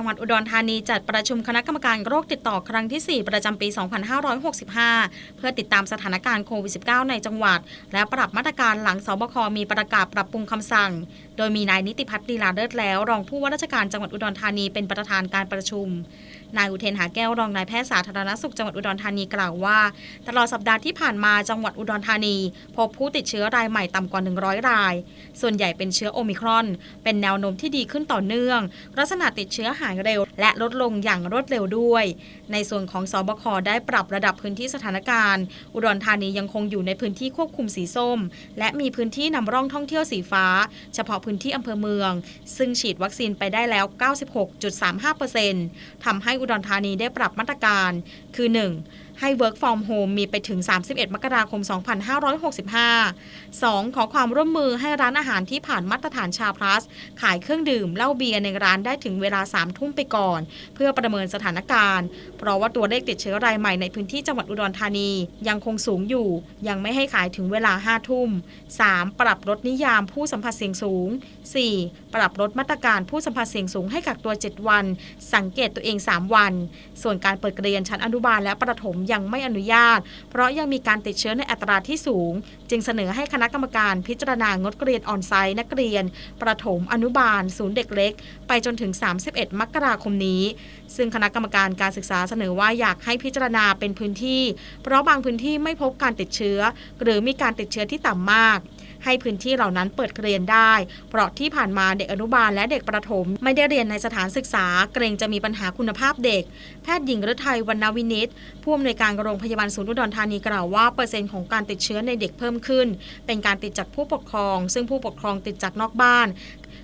จังหวัดอุดรธานีจัดประชุมคณะกรรมการโรคติดต่อครั้งที่ 4 ประจำปี 2565 เพื่อติดตามสถานการณ์โควิด -19 ในจังหวัด และปรับมาตรการหลังสบคมีประกาศปรับปรุงคำสั่ง โดยมีนายนิติพัฒน์ลีลาเลิศแล้ว รองผู้ว่าราชการจังหวัดอุดรธานีเป็นประธานการประชุมนายอุเทนหาแก้วรองนายแพทย์สาธารณสุขจังหวัดอุดรธานีกล่าวว่า ตลอดสัปดาห์ที่ผ่านมาจังหวัดอุดรธานี พบผู้ติดเชื้อรายใหม่ต่ำกว่า 100 ราย ส่วนใหญ่เป็นเชื้อโอมิครอน เป็นแนวโน้มที่ดีขึ้นต่อเนื่องลักษณะติดเชื้อหายเร็ว และลดลงอย่างรวดเร็วด้วย ในส่วนของสบคได้ปรับระดับพื้นที่สถานการณ์ อุดรธานียังคงอยู่ในพื้นที่ควบคุมสีส้ม และมีพื้นที่นำร่องท่องเที่ยวสีฟ้า เฉพาะพื้นที่อำเภอเมือง ซึ่งฉีดวัคซีนไปได้แล้ว 96.35%ทำให้อุดรธานีได้ปรับมาตรการ คือ 1. ให้ work from home มีไปถึง 31 มกราคม 2565 2. ขอความร่วมมือให้ร้านอาหารที่ผ่านมาตรฐานชาพลัส ขายเครื่องดื่มเหล้าเบียร์ในร้านได้ถึงเวลา 3 ทุ่มไปก่อน เพื่อประเมินสถานการณ์ เพราะว่าตัวเลขติดเชื้อรายใหม่ในพื้นที่จังหวัดอุดรธานี ยังคงสูงอยู่ ยังไม่ให้ขายถึงเวลา 5 ทุ่ม 3. ปรับลดนิยามผู้สัมผัสเสี่ยงสูง 4. ปรับลดมาตรการผู้สัมผัสเสี่ยงสูงให้กักตัว 7 วัน สังเกตตัวเอง 3 วัน ส่วนการเปิดเรียนชั้นอนุบาลและประถมยังไม่อนุญาต เพราะยังมีการติดเชื้อในอัตราที่สูง จึงเสนอให้คณะกรรมการพิจารณางดเรียนออนไซต์นักเรียน ประถมอนุบาล ศูนย์เด็กเล็ก ไปจนถึง 31 มกราคมนี้ ซึ่งคณะกรรมการการศึกษาเสนอว่าอยากให้พิจารณาเป็นพื้นที่ เพราะบางพื้นที่ไม่พบการติดเชื้อ หรือมีการติดเชื้อที่ต่ำมาก ให้พื้นที่เหล่านั้นเปิดเรียนได้ เพราะที่ผ่านมาเด็กอนุบาลและเด็กประถม ไม่ได้เรียนในสถานศึกษา เกรงจะมีปัญหาคุณภาพเด็ก แพทย์หญิงฤทัยวรรณวินิตผู้อำนวยการโรงพยาบาลศูนย์อุดรธานีกล่าวว่าเปอร์เซ็นต์ของการติดเชื้อในเด็กเพิ่มขึ้น เป็นการติดจากผู้ปกครอง ซึ่งผู้ปกครองติดจากนอกบ้าน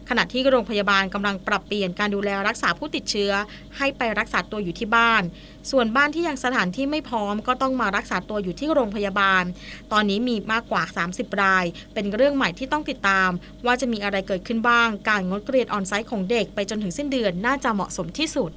ขณะที่โรงพยาบาลกำลังปรับเปลี่ยนการดูแลรักษาผู้ติดเชื้อ ให้ไปรักษาตัวอยู่ที่บ้าน ส่วนบ้านที่ยังสถานที่ไม่พร้อมก็ต้องมารักษาตัวอยู่ที่โรงพยาบาล ตอนนี้มีมากกว่า 30 ราย เป็นเรื่องใหม่ที่ต้องติดตาม ว่าจะมีอะไรเกิดขึ้นบ้าง การงดเรียนออนไซต์ของเด็กไปจนถึงสิ้นเดือนน่าจะเหมาะสมที่สุด